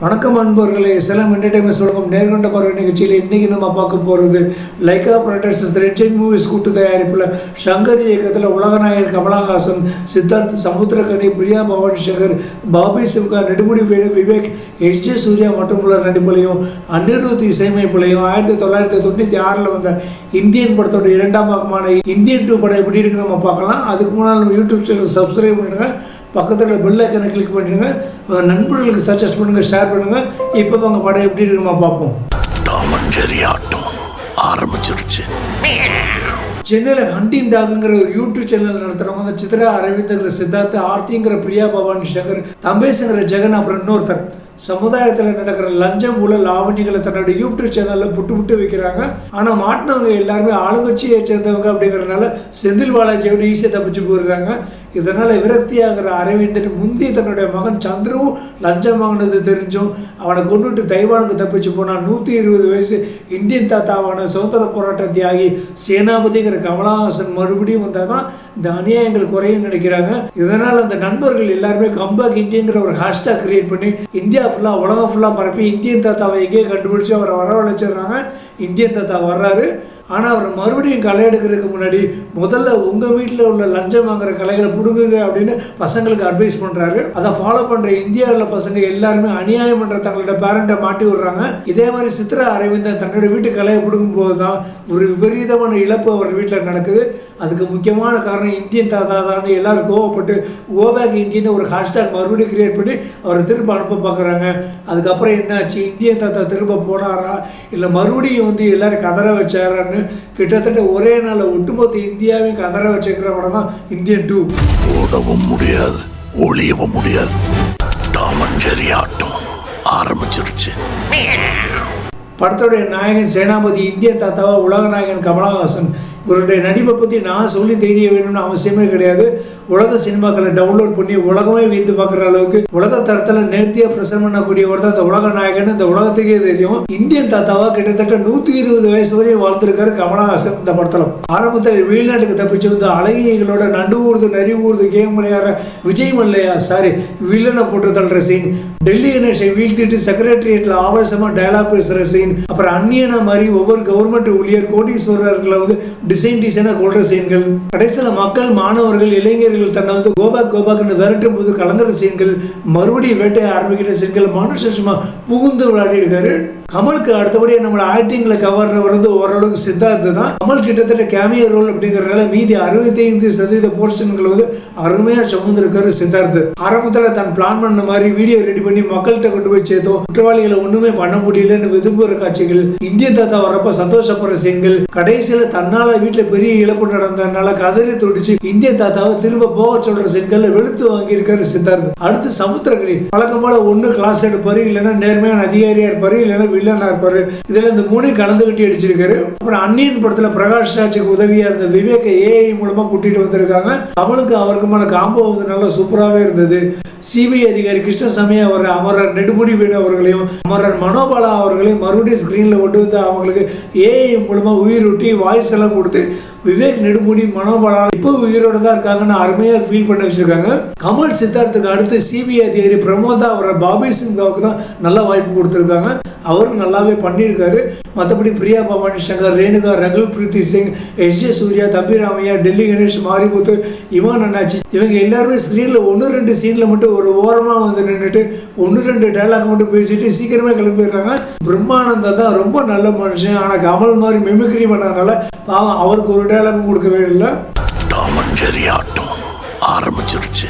வணக்கம் அன்பர்களே செலம் என்டர்டைன்மெண்ட் சொல்லும் நேர்கொண்ட பார்வை நிகழ்ச்சியில் இன்னைக்கு நம்ம பார்க்க போகிறது Lyca productions red Giant movies கூட்டு தயாரிப்பில் சங்கர் இயக்கத்தில் உலகநாயகர் கமலஹாசன் சித்தார்த் சமுத்திரகனி பிரியா பவானி சங்கர் பாபி சிம்கா நெடுமுடி வேணு விவேக் எஸ் ஜே சூர்யா மற்றும் உள்ள நடிப்புலையும் அனிருத் இசையமைப்புலையும் ஆயிரத்தி தொள்ளாயிரத்தி தொண்ணூற்றி ஆறில் வந்த இந்தியன் படத்தோட இரண்டாம் பாகமான இந்தியன் டூ படம் எப்படி இருக்குன்னு நம்ம பார்க்கலாம். அதுக்கு முன்னால் நம்ம யூடியூப் சேனல் சப்ஸ்கிரைப் பண்ணுங்கள் பக்கத்தில் பெல் ஐக்கனை கிளிக் பண்ணிடுங்க. நண்பர்களுக்கு சஜஸ்ட் பண்ணுங்கள் ஷேர் பண்ணுங்கள் இப்போ உங்கள் படம் எப்படி இருக்குமா பார்ப்போம். டாமஞ்சேரி ஆட்டம் ஆரம்பிச்சிருச்சு. சென்னையில் ஹண்டிங் டாகுங்கிற ஒரு யூடியூப் சேனல் நடத்துகிறவங்க அந்த சித்ரா அரவிந்தங்கிற சித்தார்த் ஆர்த்திங்கிற பிரியா பவானி சங்கர் தம்பேசுங்கிற ஜெகன் அப்புறம் இன்னொருத்தர். சமுதாயத்தில் நடக்கிற லஞ்சம் ஊழல் லாவணிகளை தன்னோட யூடியூப் சேனலில் புட்டு புட்டு வைக்கிறாங்க. ஆனால் மாட்டினவங்க எல்லாருமே ஆளுங்கட்சியை சேர்ந்தவங்க அப்படிங்கிறதுனால செந்தில் பாலாஜியோட ஈஸியாக தப்பிச்சு போயிடுறாங்க. இதனால் விரக்தியாகிற அரவிந்தன் முந்தி தன்னுடைய மகன் சந்துருவும் லஞ்சம் வாங்கினது தெரிஞ்சும் அவனை கொண்டுட்டு தைவானுக்கு தப்பிச்சு போனான். நூற்றி இருபது வயசு இந்தியன் தாத்தாவான சுதந்திர போராட்ட தியாகி சேனாபதிங்கிற கமலஹாசன் மறுபடியும் வந்தால் தான் இந்த அநியாயங்கள் குறையும் நினைக்கிறாங்க. இதனால் அந்த நண்பர்கள் எல்லாருமே கம்பேக் இந்தியங்கிற ஒரு ஹேஷ்டாக் கிரியேட் பண்ணி இந்தியா ஃபுல்லாக உலகம் ஃபுல்லாக பரப்பி இந்தியன் தாத்தாவை எங்கேயே கண்டுபிடிச்சி அவரை வரவழைச்சிடுறாங்க. இந்தியன் தாத்தா வர்றாரு. ஆனால் அவர் மறுபடியும் களை எடுக்கிறதுக்கு முன்னாடி முதல்ல உங்கள் வீட்டில் உள்ள லஞ்சம் வாங்குற கலைகளை பிடுங்குங்க அப்படின்னு பசங்களுக்கு அட்வைஸ் பண்ணுறாரு அதை ஃபாலோ பண்ணுற இந்தியாவில் பசங்க எல்லாருமே அநியாயம் பண்ணுற தங்களோட பேரண்ட்டை மாட்டி விடுறாங்க. இதே மாதிரி சித்ரா அரவிந்தன் தன்னோட வீட்டு கலையை பிடுங்கும்போது தான் ஒரு விபரீதமான இழப்பு அவர் வீட்டில் நடக்குது. அதுக்கு முக்கியமான காரணம் இந்தியன் தாத்தா தான் எல்லாரும் கோவப்பட்டு கோபேக் இந்தியன் ஒரு ஹேஷ்டாக் மறுபடியும் க்ரியேட் பண்ணி அவரை திரும்ப அனுப்ப பார்க்குறாங்க. அதுக்கப்புறம் என்னாச்சு? இந்தியன் தாத்தா திரும்ப போனாரா? இல்லை மறுபடியும் வந்து எல்லோரும் கதற வச்சாரான்னு கிட்டத்தட்ட ஒரே நாளில் ஒட்டுமொத்த இந்தியாவையும் கதற வச்சுக்கிற படம் தான் இந்தியன் டூ ஓடவும் முடியாது ஒளியவும் முடியாது. டாமஞ்சேரி ஆட்டம் ஆரம்பிச்சிருச்சு. படத்துடைய நாயகன் சேனாபதி இந்திய தாத்தாவா உலக நாயகன் கமலஹாசன் இவருடைய நடிப்பை பற்றி நான் சொல்லி தெரிய வேணும்னு அவசியமே கிடையாது. உலக சினிமாக்களை டவுன்லோட் பண்ணி உலகமே வீந்து பார்க்குற அளவுக்கு உலக தரத்தில் நேர்த்தியாக பிரசன்ட் பண்ணக்கூடியவர் தான் இந்த உலக நாயகன் இந்த உலகத்துக்கே தெரியும். இந்தியன் தாத்தாவா கிட்டத்தட்ட நூற்றி இருபது வயசு வரையும் வாழ்ந்திருக்காரு கமலஹாசன் இந்த படத்தில். ஆரம்பத்தில் வெளிநாட்டுக்கு தப்பிச்சு வந்து அழகிகளோட நண்டு ஊர்து நரி ஊர்து கேம் விளையாடுற விஜய் மல்லையா சாரி வில்லனை போட்டு தள்ளுற சீன் டெல்லி கணேஷை வீழ்த்திட்டு செக்ரட்டரியேட்டில் ஆவேசமாக டயலாக் பேசுகிற சீன் அப்புறம் அந்நியனா மாதிரி ஒவ்வொரு கவர்மெண்ட் ஊழியர் கோடீஸ்வரர்களை வந்து டிசைன் டிசைனாக கொள்ற சீன்கள் கடைசியில் மக்கள் மாணவர்கள் இளைஞர்கள் தன்னை வந்து கோபாக் கோபாக்குன்னு விரட்டும் போது கலங்குற சீன்கள் மறுபடியும் வேட்டையை ஆரம்பிக்கிற சீன்கள் மனுஷமா புகுந்து விளையாடி கமலுக்கு அடுத்தபடியாக நம்மளை ஆக்டிங்கில் கவர்றவர் வந்து ஓரளவுக்கு சித்தார்த்து தான். கமல் கிட்டத்தட்ட கேமியோ ரோல் அப்படிங்கிறனால மீதி அறுபத்தைந்து சதவீத போர்ஷன்கள் வந்து அருமையாக சுமந்திருக்காரு சித்தார்த்து ஆரம்பத்தில் தான் பிளான் பண்ண மாதிரி வீடியோ ரெடி பண்ணி மக்கள்கிட்ட கொண்டு போய் சேர்த்தோம். குற்றவாளிகளை ஒன்றுமே பண்ண முடியலன்னு விரும்புகிற காட்சிகள் இந்திய தாத்தா வரப்ப சந்தோஷப்படுற சீன்கள் கடைசியில் தன்னால வீட்டில் பெரிய இழப்பு நடந்ததுனால கதறி துடிச்சு இந்திய தாத்தாவை திரும்ப போக சொல்ற சீன்கள் வெளுத்து வாங்கியிருக்காரு சித்தார்த்து அடுத்து சமுத்திரக்கணி வழக்கம் போல ஒன்று கிளாஸ் எடுப்பாரு இல்லைன்னா நேர்மையான அதிகாரியா இருப்பாரு இல்லைன்னா வில்லனாக இருப்பார். இதில் இந்த மூணையும் கலந்து கட்டி அடிச்சிருக்காரு. அப்புறம் அன்னியின் படத்துல பிரகாஷ் ராஜுக்கு உதவியா இருந்த விவேக ஏஐ மூலமா கூட்டிட்டு வந்திருக்காங்க. கமலுக்கு அவருக்குமான காம்போ வந்து நல்லா சூப்பராகவே இருந்தது. சிபிஐ அதிகாரி கிருஷ்ணசாமி அவர் அமரர் நெடுமுடி வீடு அவர்களையும் அமரர் மனோபாலா அவர்களையும் மறுபடியும் ஸ்க்ரீனில் கொண்டு வந்து அவங்களுக்கு ஏஐ மூலமாக உயிரூட்டி வாய்ஸ் எல்லாம் கொடுத்து விவேக் நெடுமுடி மனோபாலா இப்போ உயிரோட தான் இருக்காங்கன்னு அருமையாக ஃபீல் பண்ண வச்சிருக்காங்க. கமல் சித்தார்த்துக்கு அடுத்து சிபிஐ அதிகாரி பிரமோதா அவரை பாபி சிங்காவுக்கு தான் நல்ல வாய்ப்பு கொடுத்துருக்காங்க. அவரும் நல்லாவே பண்ணியிருக்காரு. மற்றபடி பிரியா பவானி சங்கர் ரேணுகா ரகுல் பிரீத்தி சிங் எஸ் ஜே சூர்யா தம்பி ராமையா டெல்லி கணேஷ் மாரிமுத்து இவன் அண்ணாச்சி. இவங்க எல்லாருமே ஸ்க்ரீனில் ஒன்று ரெண்டு சீனில் மட்டும் ஒரு ஓரமாக வந்து நின்றுட்டு ஒன்று ரெண்டு டைலாக் மட்டும் பேசிட்டு சீக்கிரமே கிளம்பிடுறாங்க. பிரம்மானந்தம் தான் ரொம்ப நல்ல மனுஷன். ஆனால் கமல் மாதிரி மிமிக்ரி பண்ணதுனால பாவம் அவருக்கு ஒரு டைலாகும் கொடுக்கவே இல்லை. ஆட்டம் ஆரம்பிச்சிருச்சு.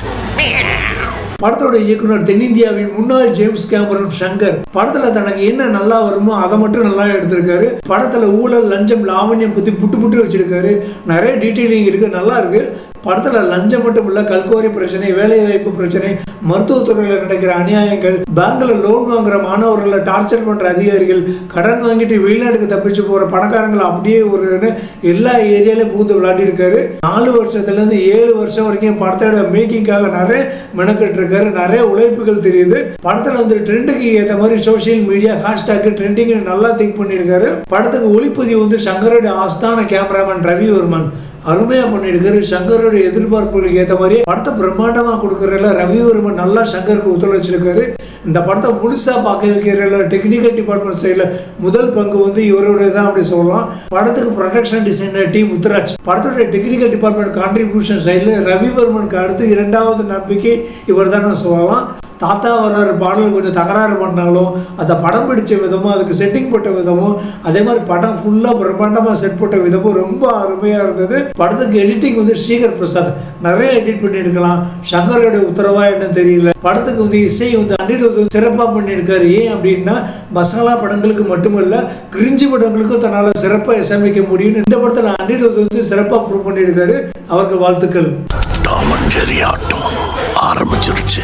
படத்தோட இயக்குனர் தென்னிந்தியாவின் முன்னாள் ஜேம்ஸ் கேமரன் சங்கர் படத்துல தனக்கு என்ன நல்லா வருமோ அதை மட்டும் நல்லா எடுத்திருக்காரு. படத்துல ஊழல் லஞ்சம் லாவண்யம் பத்தி புட்டு புட்டு வச்சிருக்காரு. நிறைய டீட்டெயிலிங் இருக்கு நல்லா இருக்கு. படத்துல லஞ்சம் மட்டும் இல்ல கல்கோரி பிரச்சனை வேலை வாய்ப்பு பிரச்சனை மருத்துவத்துறையில் நடக்கிற அநியாயங்கள் பேங்க்ல லோன் வாங்குற மாணவர்களை டார்ச்சர் பண்ற அதிகாரிகள் கடன் வாங்கிட்டு வெளிநாட்டுக்கு தப்பிச்சு போற பணக்காரங்களை அப்படியே ஒரு எல்லா ஏரியாலையும் பூந்து விளையாடி இருக்காரு நாலு வருஷத்துல இருந்து ஏழு வருஷம் வரைக்கும் படத்தோட மேக்கிங்காக நிறைய மெனக்கிட்டு இருக்காரு. நிறைய உழைப்புகள் தெரியுது. படத்துல வந்து ட்ரெண்டுக்கு ஏற்ற மாதிரி சோஷியல் மீடியா ஹேஷ்டாக் ட்ரெண்டிங் நல்லா திங்க் பண்ணியிருக்காரு படத்துக்கு ஒளிப்பதிவு வந்து சங்கரோட ஆஸ்தான கேமராமேன் ரவிவர்மன். அருமையாக பண்ணியிருக்காரு. சங்கருடைய எதிர்பார்ப்புகளுக்கு ஏற்ற மாதிரி படத்தை பிரம்மாண்டமாக கொடுக்குறதுல ரவிவர்மன் நல்லா சங்கருக்கு ஒத்துழைச்சிருக்காரு. இந்த படத்தை முழுசாக பார்க்க வைக்கிறதுல டெக்னிக்கல் டிபார்ட்மெண்ட் சைடில் முதல் பங்கு வந்து இவருடைய தான் அப்படி சொல்லலாம். படத்துக்கு ப்ரொடக்ஷன் டிசைனர் டி முத்துராஜ். படத்தோட டெக்னிக்கல் டிபார்ட்மெண்ட் கான்ட்ரிபியூஷன் சைடில் ரவிவர்மனுக்கு அடுத்து இரண்டாவது நம்பிக்கை இவர் தான் சொல்லலாம். தாத்தா வர்றாரு பாடல் கொஞ்சம் தகராறு பண்ணாலும் அந்த படம் பிடிச்ச விதமும் அதுக்கு செட்டிங் போட்ட விதமும் அதே மாதிரி படம் ஃபுல்லாக பிரம்மாண்டமாக செட் போட்ட விதமும் ரொம்ப அருமையாக இருந்தது. படத்துக்கு எடிட்டிங் வந்து ஸ்ரீகர் பிரசாத். நிறைய எடிட் பண்ணியிருக்கலாம். சங்கரோட உத்தரவா என்னன்னு தெரியல. படத்துக்கு வந்து இசை வந்து அனிருத் வந்து சிறப்பாக பண்ணியிருக்காரு. ஏன் அப்படின்னா மசாலா படங்களுக்கு மட்டுமல்ல கிரிஞ்சி படங்களுக்கும் தன்னால் சிறப்பாக இசையமைக்க முடியும்னு இந்த படத்தில் அனிருத் வந்து சிறப்பாக ப்ரூவ் பண்ணியிருக்காரு. அவருக்கு வாழ்த்துக்கள். டாமன் ஆட்டம். ஆரம்பிச்சிருச்சு.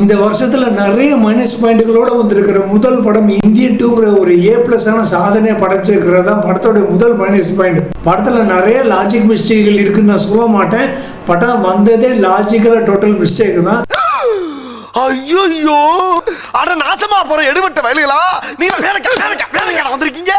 இந்த வருஷத்துல நிறைய மைனஸ் பாயிண்ட்களோட வந்திருக்கிற முதல் படம் இந்தியன் டூங்கிற ஒரு ஏ பிளஸான சாதனையை படைச்சிருக்கிறது தான் படத்தோட முதல் மைனஸ் பாயிண்ட் படத்துல நிறைய லாஜிக் மிஸ்டேக்கள் இருக்குன்னு நான் சொல்ல மாட்டேன். படம் வந்ததே லாஜிக்கலா டோட்டல் மிஸ்டேக் தான். ஐயோ அட நாசமா போற எடுபட்ட வயலுகளா? நீ வேலைக்கா வேலைக்கா வேலைக்கா வந்திருக்கீங்க?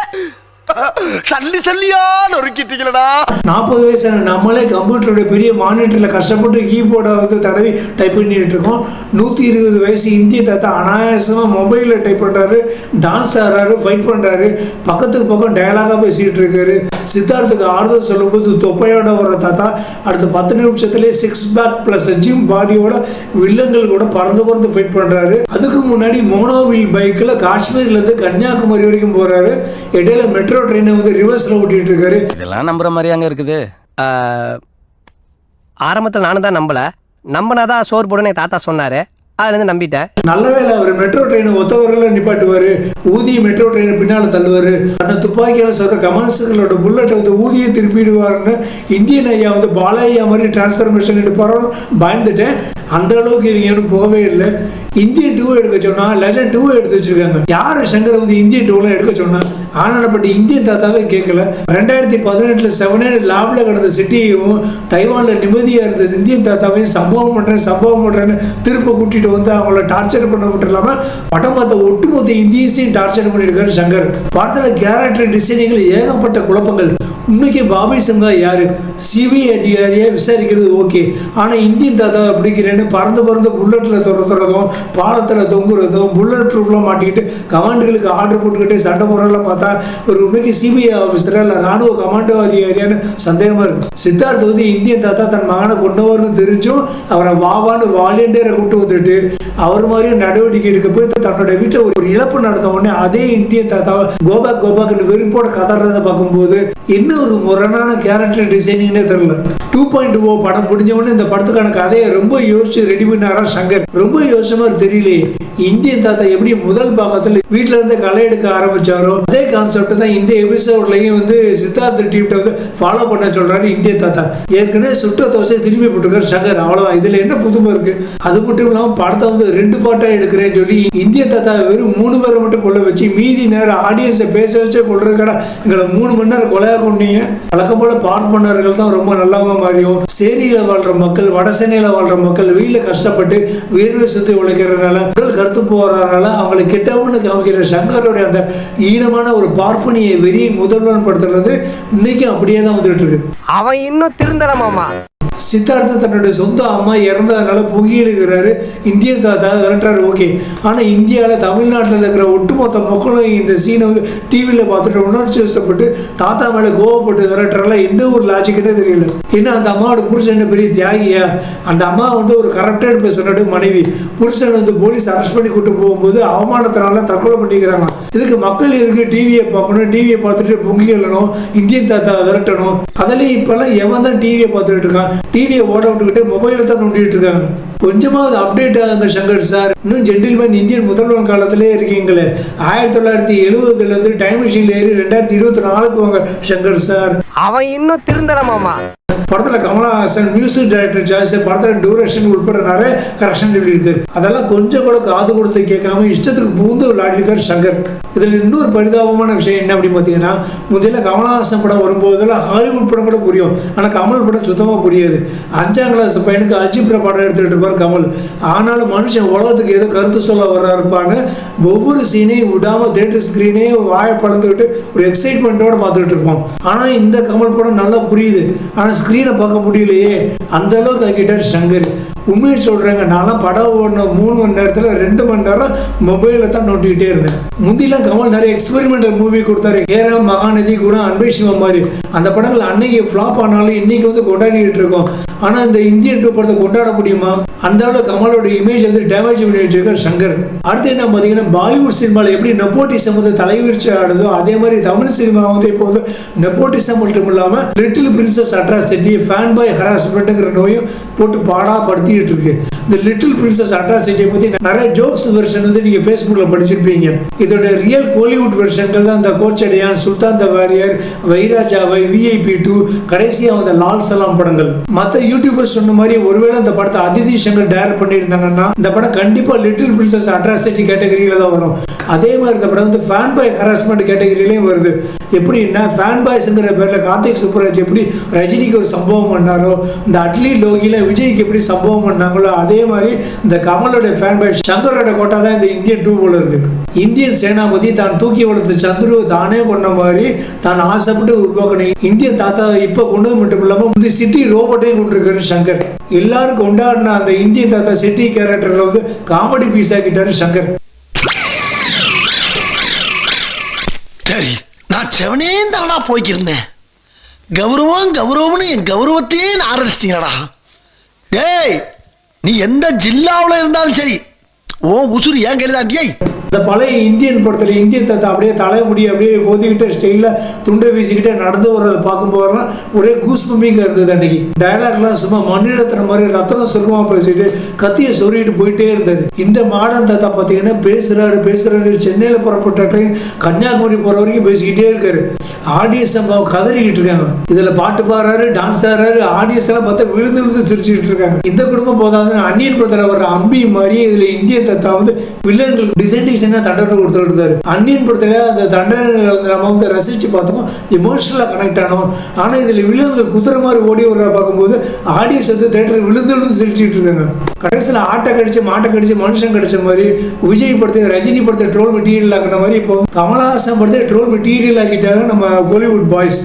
சல்லி சல்லியா நொறுக்கிட்டீங்களடா நாற்பது வயசான நம்மளே கம்ப்யூட்டருடைய பெரிய மானிட்டரில் கஷ்டப்பட்டு கீபோர்டை வந்து தடவி டைப் பண்ணிட்டு இருக்கோம் நூற்றி இருபது வயசு இந்திய தாத்தா அனாயாசமாக மொபைலில் டைப் பண்ணுறாரு டான்ஸ் ஆடுறாரு ஃபைட் பண்ணுறாரு பக்கத்துக்கு பக்கம் டயலாகாக பேசிகிட்டு இருக்காரு. சித்தார்த்துக்கு ஆறுதல் சொல்லும்போது தொப்பையோட வர தாத்தா அடுத்த பத்து நிமிஷத்துலேயே சிக்ஸ் பேக் ப்ளஸ் ஜிம் பாடியோட வில்லங்கள் கூட பறந்து பறந்து ஃபைட் பண்ணுறாரு அதுக்கு முன்னாடி மோனோவில் பைக்கில் காஷ்மீர்லேருந்து கன்னியாகுமரி வரைக்கும் போகிறாரு இடையில மெட்ரோ ட்ரெயினை வந்து ரிவர்ஸில் ஓட்டிகிட்டு இருக்காரு. இதெல்லாம் நம்புற மாதிரி அங்க இருக்குது. ஆரம்பத்தில் நானும் தான் நம்பல. நம்பினாதான் சோறு போடுன்னு எங்க தாத்தா சொன்னாரு. அதுலேருந்து நம்பிட்டேன். நல்ல வேளை அவர் மெட்ரோ ட்ரெயினை ஒத்தவரில் நிப்பாட்டுவார். ஊதிய மெட்ரோ ட்ரெயினை பின்னால் தள்ளுவார். அந்த துப்பாக்கியால் சொல்கிற கமல்ஸுகளோட புல்லட்டை வந்து ஊதியை திருப்பிடுவார்னு இந்தியன் ஐயா வந்து பாலையா மாதிரி டிரான்ஸ்ஃபர்மேஷன் எடுப்பாரோன்னு பயந்துட்டேன். அந்த அளவுக்கு இவங்க இன்னும் போகவே இல்லை. இந்தியன் டூ எடுக்க சொன்னா லெஜண்ட் டூ எடுத்து வச்சிருக்காங்க. யார் சங்கர் வந்து இந்தியன் டூலாம் எடுக்க சொன்னா? ஆனால் பட் இந்தியன் தாத்தாவே கேட்கல ரெண்டாயிரத்தி பதினெட்டில் செவனே லாபில் கிடந்த சிட்டியையும் தைவானில் நிம்மதியாக இருந்த இந்தியன் தாத்தாவையும் சம்பவம் பண்ணுறேன் சம்பவம் பண்ணுறேன்னு திருப்ப கூட்டிட்டு வந்து அவங்கள டார்ச்சர் பண்ண மட்டும் இல்லாமல் படம் பார்த்த ஒட்டுமொத்த இந்தியஸையும் டார்ச்சர் பண்ணியிருக்காரு சங்கர். படத்தில் கேரக்டர் டிசைனிங்கில் ஏகப்பட்ட குழப்பங்கள். உண்மைக்கு பாபி சிங்கா யாரு? சிபிஐ அதிகாரியை விசாரிக்கிறது ஓகே. ஆனால் இந்தியன் தாத்தா பிடிக்கிறேன்னு பறந்து பறந்து புல்லட்டில் துரத்துறதும் பாலத்தில் தொங்குறதும் புல்லட் ட்ரூப்லாம் மாட்டிக்கிட்டு கமாண்டுகளுக்கு ஆர்டர் போட்டுக்கிட்டு சண்டை போடுறதெல்லாம் பார்த்தா ஒரு உண்மைக்கு சிபிஐ ஆஃபீஸரா இல்லை ராணுவ கமாண்டோ அதிகாரியான்னு சந்தேகமாக இருக்கும். சித்தார்த் வந்து இந்தியன் தாத்தா தன் மகனை கொண்டவர்னு தெரிஞ்சும் அவரை வாவான்னு வாலியண்டியரை கூப்பிட்டு வந்துட்டு அவர் மாதிரியும் நடவடிக்கை எடுக்க போய் தன்னோட வீட்டில் ஒரு இழப்பு நடந்த உடனே அதே இந்தியன் தாத்தாவை கோபாக் கோபாக்னு வெறுப்போட கதறதை பார்க்கும்போது என்ன ஒரு முரணான கேரக்டர் டிசைனிங்னே தெரியல. டூ பாயிண்ட் ஓ படம் முடிஞ்சவொடனே இந்த படத்துக்கான கதையை ரொம்ப யோசிச்சு ரெடி பண்ணாரா சங்கர்? ரொம்ப யோசிச்ச மாதிரி தெரியலையே. இந்தியன் தாத்தா எப்படி முதல் பாகத்தில் வீட்டில இருந்து களை எடுக்க ஆரம்பிச்சாரோ அதே கான்செப்ட் தான் இந்த எபிசோட்லையும் வந்து சித்தார்த் டீம்கிட்ட வந்து ஃபாலோ பண்ண சொல்றாரு இந்திய தாத்தா. ஏற்கனவே சுட்ட தோசை திரும்பி போட்டுருக்காரு சங்கர் அவ்வளோதான் இதுல என்ன புதுமை இருக்கு? அது மட்டும் இல்லாம படத்தை வந்து ரெண்டு பாட்டா எடுக்கிறேன்னு சொல்லி இந்திய தாத்தா வெறும் மூணு பேரை மட்டும் கொள்ள வச்சு மீதி நேரம் ஆடியன்ஸை பேச வச்சே கொள்றதுக்கடா எங்களை மூணு மணி நேரம் கொலையாக கொண்டீங்க. வழக்கம் போல பார்ப்பனர்கள் தான் ரொம்ப நல்லவங்க மாதிரியும் சேரியில வாழ்ற மக்கள் வட வாழ்கிற வாழ்ற மக்கள் வீட்டில் கஷ்டப்பட்டு வேர்வை சுற்றி உழைக்கிறதுனால உடல் கருத்து போகிறதுனால அவங்களை கெட்டவன்னு காமிக்கிற சங்கருடைய அந்த ஈனமான ஒரு பார்ப்பனியை வெறி முதல்வன் படுத்துறது இன்னைக்கும் அப்படியே தான் வந்துட்டு இருக்கு. அவன் இன்னும் திருந்தல மாமா. சித்தார்த்த தன்னுடைய சொந்த அம்மா இறந்ததுனால பொங்கி இந்திய இந்தியன் தாத்தா விரட்டுறாரு ஓகே. ஆனால் இந்தியாவில் தமிழ்நாட்டில் இருக்கிற ஒட்டுமொத்த மக்களும் இந்த சீனை வந்து டிவியில் பார்த்துட்டு உணர்ச்சி வசப்பட்டு தாத்தா மேலே கோவப்பட்டு விரட்டுறால எந்த ஒரு லாஜிக்கிட்டே தெரியல. ஏன்னா அந்த அம்மாவோட புருஷன் பெரிய தியாகியா? அந்த அம்மா வந்து ஒரு கரப்டட் பேசுறோட மனைவி. புருஷன் வந்து போலீஸ் அரெஸ்ட் பண்ணி கூட்டு போகும்போது அவமானத்தினால தற்கொலை பண்ணிக்கிறாங்க இதுக்கு மக்கள் எதுக்கு டிவியை பார்க்கணும்? டிவியை பார்த்துட்டு பொங்கி எழணும் இந்தியன் தாத்தா விரட்டணும். அதுலேயும் இப்போல்லாம் எவன் தான் டிவியை பார்த்துட்டு இருக்கான்? டிவியை ஓட விட்டுக்கிட்டு மொபைலில் தான் நோண்டிட்டு இருக்காங்க கொஞ்சமாவது அப்டேட் ஆகுங்க சங்கர் சார். இன்னும் ஜென்டில்மேன் இந்தியன் முதல்வன் காலத்திலே இருக்கீங்களே. ஆயிரத்தி தொள்ளாயிரத்தி எழுபதுலேருந்து டைம் மிஷினில் ஏறி ரெண்டாயிரத்தி இருபத்தி நாலுக்கு வாங்க சங்கர் சார். அவன் இன்னும் திருந்தலமாமா படத்துல கமலஹாசன் மியூசிக் டைரக்டர் சாய்ஸ் படத்துல டியூரேஷன் உட்பட நிறைய கரெக்ஷன் இருக்காரு அதெல்லாம் கொஞ்சம் கூட காது கொடுத்து கேட்காம இஷ்டத்துக்கு பூந்து விளையாடிருக்கார் சங்கர். இதில் இன்னொரு பரிதாபமான விஷயம் என்ன அப்படின்னு பார்த்தீங்கன்னா முதல்ல கமலஹாசன் படம் வரும்போதெல்லாம் ஹாலிவுட் படம் கூட புரியும். ஆனால் கமல் படம் சுத்தமா புரியாது. அஞ்சாம் கிளாஸ் பையனுக்கு அஜிப்ர படம் எடுத்துக்கிட்டு இருப்பார் கமல். ஆனாலும் மனுஷன் உலகத்துக்கு ஏதோ கருத்து சொல்ல வர்றாருப்பான்னு ஒவ்வொரு சீனையும் விடாம தேட்டர் ஸ்க்ரீனே வாயை பழந்துக்கிட்டு ஒரு எக்ஸைட்மெண்ட்டோட பார்த்துக்கிட்டு இருப்போம் ஆனா இந்த கமல் படம் நல்லா புரியுது. ஆனா ஸ்க்ரீனை பார்க்க முடியலையே. அந்த அளவுக்கு ஆக்கிட்டார் சங்கர். உண்மையை சொல்கிறேங்க நான்லாம் படம் ஓடின மூணு மணி நேரத்தில் ரெண்டு மணி நேரம் மொபைலில் தான் நோட்டிக்கிட்டே இருந்தேன். முந்திலாம் கமல் நிறைய எக்ஸ்பெரிமெண்டல் மூவி கொடுத்தாரு. ஏரா மகாநதி கூட அன்பை சிவம் மாதிரி. அந்த படங்கள் அன்னைக்கு ஃப்ளாப் ஆனாலும் இன்னைக்கு வந்து கொண்டாடிக்கிட்டு இருக்கோம். ஆனால் இந்த இந்தியன் டூ படத்தை கொண்டாட முடியுமா? அந்த அளவுக்கு கமலோட இமேஜ் வந்து டேமேஜ் பண்ணி வச்சிருக்கார் சங்கர். அடுத்து என்ன பார்த்தீங்கன்னா பாலிவுட் சினிமாவில் எப்படி நெப்போட்டிசம் வந்து தலைவிரிச்சு ஆடுதோ அதே மாதிரி தமிழ் சினிமா வந்து இப்போ வந்து நெப்போட்டிசம் மட்டும் இல்லாமல் little princess atrocity fan boy ஹராஸ்மெண்ட்டுங்கிற நோயும் போட்டு பாடாக படுத்திக்கிட்டு இருக்கு. இந்த லிட்டில் பிரின்சஸ் அட்ராசிட்டியை பற்றி நிறைய ஜோக்ஸ் வெர்ஷன் வந்து நீங்கள் ஃபேஸ்புக்கில் படிச்சிருப்பீங்க. இதோட ரியல் கோலிவுட் வெர்ஷன்கள் தான் இந்த Kochadaiiyaan Sultan the warrior Vai Raja Vai VIP two கடைசியாக வந்த லால் சலாம் படங்கள். மற்ற யூடியூபர்ஸ் சொன்ன மாதிரி ஒருவேளை இந்த படத்தை அதிதி சங்கர் டேர் பண்ணியிருந்தாங்கன்னா இந்த படம் கண்டிப்பாக லிட்டில் பிரின்சஸ் அட்ராசிட்டி கேட்டகரியில் தான் வரும். அதே மாதிரி இந்த படம் வந்து ஃபேன் பாய் ஹராஸ்மெண்ட் கேட்டகரியிலையும் வருது. எப்படின்னா ஃபேன் பாய்ஸ்ங்கிற பேரில் கார்த்திக் சுப்ராஜ் எப்படி ரஜினிக்கு ஒரு சம்பவம் பண்ணாரோ இந்த அட்லி லோகியில் விஜய்க்கு எப்படி சம்பவம் பண்ணாங்களோ அதே மாதிரி இந்த கமலோட ஃபேன் பாய் சங்கரோட கோட்டா தான் இந்த இந்தியன் டூ போல இருக்கு. இந்தியன் சேனாபதி தான் தூக்கி வளர்த்த சந்துரு தானே கொண்ட மாதிரி தான் ஆசைப்பட்டு உருவாக்கின இந்தியன் தாத்தா இப்போ கொண்டது மட்டும் இல்லாமல் இந்த சிட்டி ரோபோட்டையும் கொண்டிருக்காரு சங்கர். எல்லாரும் கொண்டாடின அந்த இந்தியன் தாத்தா சிட்டி கேரக்டரில் வந்து காமெடி பீஸ் ஆக்கிட்டாரு சங்கர். சரி நான் செவனே தானா போய்க்கிருந்தேன். கௌரவம் கௌரவம்னு என் கௌரவத்தையே நான் ஆரம்பிச்சிட்டீங்கடா டேய் நீ எந்த ஜில்லாவில் இருந்தாலும் சரி ஓ உசுறு ஏன் கையில் இந்த பழைய இந்தியன் படத்தில் இந்தியன் தாத்தா அப்படியே தலைமுடி அப்படியே ஒதுக்கிட்டு ஸ்டைலில் துண்டை வீசிக்கிட்டே நடந்து வர்றதை பார்க்கும்போதெல்லாம் ஒரே கூஸ் பம்பிங்க இருந்தது அன்னைக்கு. டயலாக்லாம் சும்மா மண்ணிடத்துற மாதிரி ரத்தனம் சுருக்கமாக பேசிட்டு கத்தியை சொருகிட்டு போயிட்டே இருந்தார் இந்த மாடர்ன் தாத்தா பார்த்தீங்கன்னா பேசுறாரு பேசுறாரு. சென்னையில் புறப்பட்ட ட்ரெயின் கன்னியாகுமரி போகிற வரைக்கும் பேசிக்கிட்டே இருக்காரு. ஆடியன்ஸ் நம்ம கதறிக்கிட்டு இருக்காங்க. இதில் பாட்டு பாடுறாரு டான்ஸ் ஆடுறாரு. ஆடியன்ஸ் எல்லாம் பார்த்தா விழுந்து விழுந்து சிரிச்சுக்கிட்டு இருக்காங்க. இந்த குடும்பம் போதாதுன்னு அந்நியன் படத்தில் வர்ற அம்பி மாதிரி இதில் இந்தியன் தாத்தா வந்து வில்லன்களுக்கு டிசைன்டேஷனாக தண்டனை கொடுத்துட்டு இருந்தாரு. அந்நியன் படத்தில் அந்த தண்டனை நம்ம வந்து ரசித்து பார்த்தோம் எமோஷனலாக கனெக்ட் ஆனோம். ஆனால் இதில் வில்லன்கள் குதிரை மாதிரி ஓடி வர பார்க்கும்போது ஆடியன்ஸ் வந்து தேட்டரில் விழுந்து விழுந்து சிரிச்சுட்டு இருக்காங்க கடைசியில் ஆட்டை கடிச்சு மாட்டை கடிச்சு மனுஷன் கடிச்ச மாதிரி விஜய் படத்தை ரஜினி படத்தை ட்ரோல் மெட்டீரியல் ஆகின மாதிரி இப்போ கமலஹாசன் படத்தை ட்ரோல் மெட்டீரியல் ஆக்கிட்டாங்க நம்ம கோலிவுட் பாய்ஸ்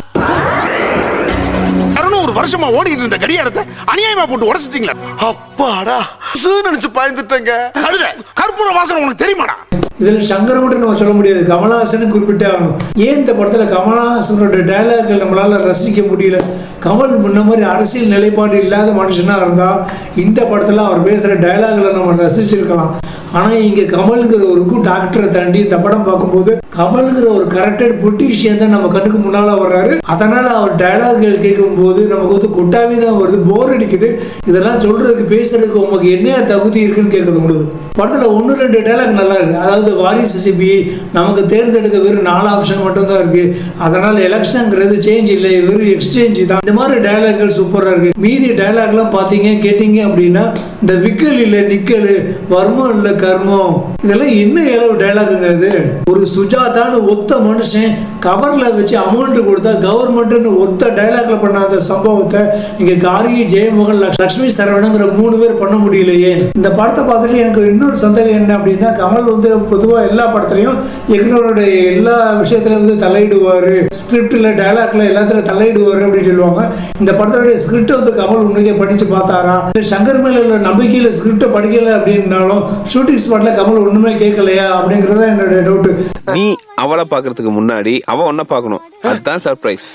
வருஷமா ஓடிட்டு இருந்த கடியாரத்தை அநியாயமா போட்டு உடச்சிட்டீங்களா. அப்பாடா. நினைச்சு பயந்துட்டேங்க. கழுத கற்பூர வாசனை உனக்கு தெரியுமாடா? இதில் சங்கர் மட்டும் நம்ம சொல்ல முடியாது. கமலஹாசன் குறிப்பிட்டே ஆகணும். ஏன் இந்த படத்தில் கமலஹாசனோட டைலாக்கள் நம்மளால ரசிக்க முடியல? கமல் முன்ன மாதிரி அரசியல் நிலைப்பாடு இல்லாத மனுஷனாக இருந்தால் இந்த படத்தில் அவர் பேசுகிற டைலாகில் நம்ம ரசிச்சிருக்கலாம். ஆனால் இங்கே கமலுங்கிற ஒரு குட் டாக்டரை தாண்டி இந்த படம் பார்க்கும்போது கமலுங்கிற ஒரு கரெக்டட் பொலிட்டீஷியன் தான் நம்ம கண்ணுக்கு முன்னால் வர்றாரு. அதனால் அவர் டைலாகுகள் கேட்கும்போது நமக்கு வந்து கொட்டாவே தான் வருது போர் அடிக்குது. இதெல்லாம் சொல்கிறதுக்கு பேசுறதுக்கு உங்களுக்கு என்ன தகுதி இருக்குன்னு கேட்கறது உங்களுக்கு? படத்தில் ஒன்று ரெண்டு டைலாக் நல்லா இருக்கு. அதாவது வாரிசு சிபி நமக்கு தேர்ந்தெடுக்க வெறும் நாலு ஆப்ஷன் மட்டும்தான் இருக்குது அதனால் எலெக்ஷனுங்கிறது சேஞ்ச் இல்லை வெறும் எக்ஸ்சேஞ்சு தான். இந்த மாதிரி டைலாக்கள் சூப்பராக இருக்கு. மீதி டைலாக்லாம் பார்த்தீங்க கேட்டீங்க அப்படின்னா இந்த விக்கல் இல்லை நிக்கல் வர்மம் இல்லை கர்மம். இதெல்லாம் என்ன இளவு டைலாக்குங்க இது? ஒரு சுஜாதான்னு ஒத்த மனுஷன் கவரில் வச்சு அமௌண்ட்டு கொடுத்தா கவர்மெண்ட்னு ஒத்த டைலாக்ல பண்ண அந்த சம்பவத்தை இங்கே கார்கி ஜெயமோகன் லக்ஷ்மி சரவணங்கிற மூணு பேர் பண்ண முடியலையே. இந்த படத்தை பார்த்துட்டு எனக்கு இன்னொரு சந்தேகம் என்ன அப்படின்னா கமல் வந்து பொதுவாக எல்லா படத்துலையும் இயக்குனருடைய எல்லா விஷயத்துலையும் வந்து தலையிடுவார். ஸ்கிரிப்டில் டைலாக்ல எல்லாத்துலையும் தலையிடுவார் அப்படின்னு சொல்லுவாங்க. இந்த படத்தோடைய ஸ்கிரிப்டை வந்து கமல் உண்மையை படித்து பார்த்தாரா? சங்கர் மேல உள்ள நம்பிக்கையில் ஸ்கிரிப்டை படிக்கல அப்படின்னாலும் ஷூட்டிங் ஸ்பாட்டில் கமல் ஒன்றுமே கேட்கலையா அப்படிங்கிறது தான் என்னுடைய டவுட்டு நீ அவளை பாக்குறதுக்கு முன்னாடி அவ உன்னை பார்க்கணும். அதுதான் சர்ப்ரைஸ்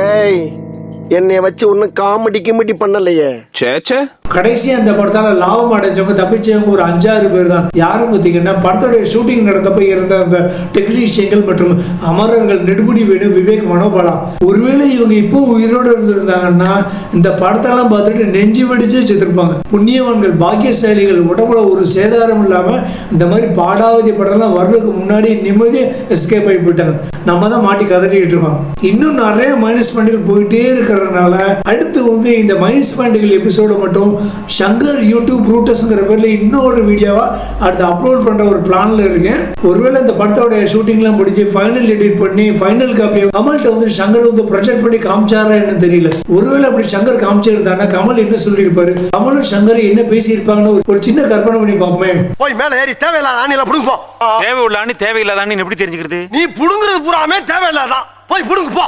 ஏய் என்னைய வச்சு ஒன்னும் காமெடி கிமெடி பண்ணலையே சேச்சே கடைசியாக அந்த படத்தால் லாபம் அடைஞ்சவங்க தப்பிச்சவங்க ஒரு அஞ்சாறு பேர் தான் யாரும் பார்த்தீங்கன்னா படத்துடைய ஷூட்டிங் நடந்தப்ப இருந்த அந்த டெக்னீஷியன்கள் மற்றும் அமரர்கள் நெடுமுடி வேணு விவேக் மனோபாலா. ஒருவேளை இவங்க இப்போ உயிரோடு இருந்திருந்தாங்கன்னா இந்த படத்தெல்லாம் பார்த்துட்டு நெஞ்சு வெடிச்சு செத்துருப்பாங்க. புண்ணியவான்கள் பாக்கியசாலிகள் உடம்புல ஒரு சேதாரம் இல்லாமல் இந்த மாதிரி பாடாவதி படம்லாம் வர்றதுக்கு முன்னாடி நிம்மதியாக எஸ்கேப் ஆகி போயிட்டாங்க. நம்ம தான் மாட்டி கதறிட்டு இருக்கோம். இன்னும் நிறைய மைனஸ் பாயிண்ட்கள் போயிட்டே இருக்கிறதுனால அடுத்து வந்து இந்த மைனஸ் பாயிண்ட்கள் எபிசோடு மட்டும் சங்கர் யூடியூப் ரூட்டஸ்ங்கிற பேர்ல இன்னொரு வீடியோவா அடுத்து அப்லோட் பண்ற ஒரு பிளான்ல இருக்கேன். ஒருவேளை இந்த படத்தோட ஷூட்டிங்லாம் முடிஞ்சு ஃபைனல் எடிட் பண்ணி ஃபைனல் காப்பியை கமல்கிட்ட வந்து சங்கர் வந்து ப்ரொஜெக்ட் பண்ணி காமிச்சாரா என்னன்னு தெரியல. ஒருவேளை அப்படி சங்கர் காமிச்சிருந்தானா கமல் என்ன சொல்லியிருப்பாரு? கமலும் சங்கர் என்ன பேசியிருப்பாங்கன்னு ஒரு- ஒரு சின்ன கற்பனை பண்ணி பார்ப்போமே. போய் மேல ஏறி தேவையில்லாத ஆணியில புடுங்க போ. தேவை உள்ளான்னு தேவையில்லாதான்னு எப்படி தெரிஞ்சுக்கிறது? நீ புடுங்குறது பூராமே தேவையில்லாதான் போய் புடுங்க போ.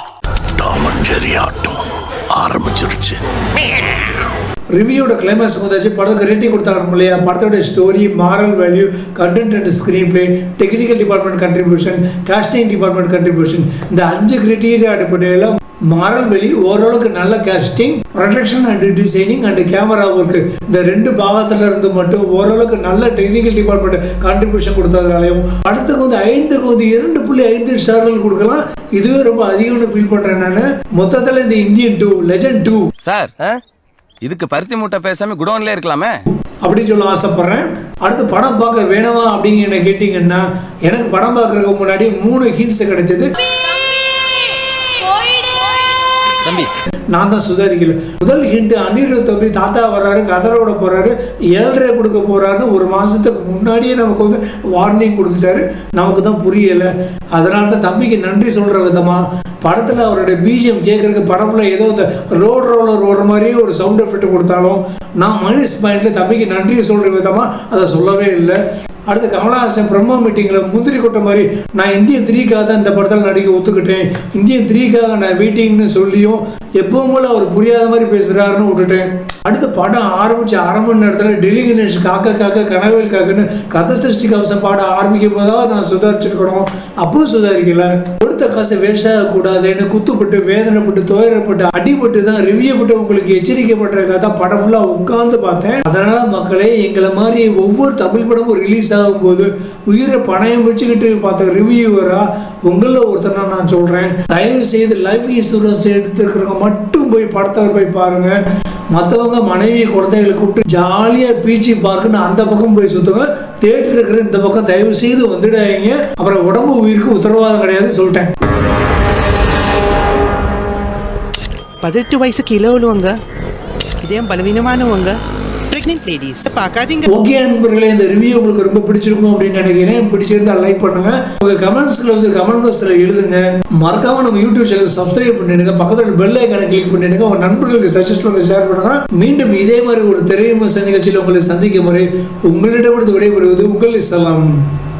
ரிவ்யூவோட கிளைமேக்ஸ் வந்தாச்சு. படத்துக்கு ரேட்டிங் கொடுத்தாங்க இல்லையா படத்தோட story moral value content and screenplay technical department contribution casting department contribution இந்த அஞ்சு கிரிட்டீரியா அடிப்படையில் மாரல் வேல்யூ ஓரளவுக்கு நல்ல casting production and designing and camera work இந்த ரெண்டு பாகத்துல இருந்து மட்டும் ஓரளவுக்கு நல்ல டெக்னிக்கல் டிபார்ட்மெண்ட் கான்ட்ரிபியூஷன் கொடுத்ததுனாலையும் படத்துக்கு வந்து ஐந்துக்கு வந்து இரண்டு புள்ளி ஐந்து ஸ்டார்கள் கொடுக்கலாம். இதுவே ரொம்ப அதிகம்னு ஃபீல் பண்றேன் நான். மொத்தத்தில் இந்த Indian two legend two sir இதுக்கு பருத்தி மூட்டை பேசாம குடோன்ல இருக்கலாமே. அப்படின்னு சொல்ல ஆசைப்படுறேன். அடுத்து படம் பார்க்க வேணவா அப்படின்னு என்ன கேட்டிங்கன்னா எனக்கு படம் பார்க்கறதுக்கு முன்னாடி மூணு ஹீல்ஸ் கிடைச்சது. தம்பி. நான் தான் சுதாரிக்கல. முதல் ஹிண்டு அனிருத் தம்பி தாத்தா வர்றாரு கதரோட போறாரு ஏழரை கொடுக்க போறாருன்னு ஒரு மாசத்துக்கு முன்னாடியே நமக்கு வந்து வார்னிங் கொடுத்துட்டாரு. நமக்கு தான் புரியல. அதனால தான் தம்பிக்கு நன்றி சொல்ற விதமா படத்தில் அவருடைய பிஜிஎம் கேட்குறதுக்கு படத்தில் ஏதோ இந்த ரோட் ரோலர் ஓடுற மாதிரியே ஒரு சவுண்ட் எஃபெக்ட் கொடுத்தாலும் நான் மனிஷ் பாயிண்ட்ல தம்பிக்கு நன்றி சொல்கிற விதமா அதை சொல்லவே இல்லை. அடுத்து கமலஹாசன் பிரம்மா மீட்டிங்கில் முந்திரி கொட்ட மாதிரி நான் இந்திய த்ரீக்காக தான் இந்த படத்தில் நடிக்க ஒத்துக்கிட்டேன். இந்திய த்ரீக்காக நான் மீட்டிங்னு சொல்லியும் எப்பவும் அவர் புரியாத மாதிரி பேசுகிறாருன்னு விட்டுட்டேன். அடுத்து படம் ஆரம்பிச்சு அரை மணி நேரத்தில் டெல்லி கணேஷ் காக்க காக்க கனவேல் காக்கன்னு கதை சிருஷ்டி கவசம் பாட ஆரம்பிக்கும் போதாவது நான் சுதாரிச்சிருக்கணும். அப்பவும் சுதாரிக்கல. கொடுத்த காசை வேஸ்ட் ஆகக்கூடாதுன்னு குத்துப்பட்டு வேதனைப்பட்டு துயரப்பட்டு அடிபட்டு தான் ரிவ்யூப்பட்டு உங்களுக்கு எச்சரிக்கை பண்ணுறதுக்காக தான் படம் ஃபுல்லாக உட்காந்து பார்த்தேன். அதனால மக்களே எங்களை மாதிரி ஒவ்வொரு தமிழ் படமும் ரிலீஸ் ஆகும்போது உயிரை பணயம் வச்சுக்கிட்டு பார்த்த ரிவ்யூவரா உங்களில் ஒருத்தனா நான் சொல்கிறேன் தயவு செய்து லைஃப் இன்சூரன்ஸ் எடுத்துருக்கிறவங்க மட்டும் போய் படத்தை போய் பாருங்க. மற்றவங்க மனைவி குழந்தைகளை கூப்பிட்டு ஜாலியாக பீச்சி பார்க்குன்னு அந்த பக்கம் போய் சுற்றுங்க தேட்டர் இருக்கிற இந்த பக்கம் தயவு செய்து வந்துடாதீங்க. அப்புறம் உடம்பு உயிருக்கு உத்தரவாதம் கிடையாது சொல்லிட்டேன். பதினெட்டு வயசு கீழே உள்ளவங்க இதயம் பலவீனமானவங்க பிரெக்னென்ட் லேடிஸ் பார்க்காதீங்க. ஓகே நண்பர்களே இந்த ரிவ்யூ உங்களுக்கு ரொம்ப பிடிச்சிருக்கும் அப்படின்னு நினைக்கிறேன். பிடிச்சிருந்தா லைக் பண்ணுங்க. உங்க கமெண்ட்ஸ்ல வந்து கமெண்ட் பாக்ஸ்ல எழுதுங்க. மறக்காம நம்ம யூடியூப் சேனல் சப்ஸ்கிரைப் பண்ணிடுங்க. பக்கத்துல பெல் ஐக்கான கிளிக் பண்ணிடுங்க. உங்க நண்பர்களுக்கு சஜஸ்ட் பண்ணி ஷேர் பண்ணுங்க. மீண்டும் இதே மாதிரி ஒரு திரைவிமர்சன நிகழ்ச்சியில் உங்களை சந்திக்கும் முறை உங்களிடமிருந்து விடைபெறுவது உங்கள் இஸ்லாம்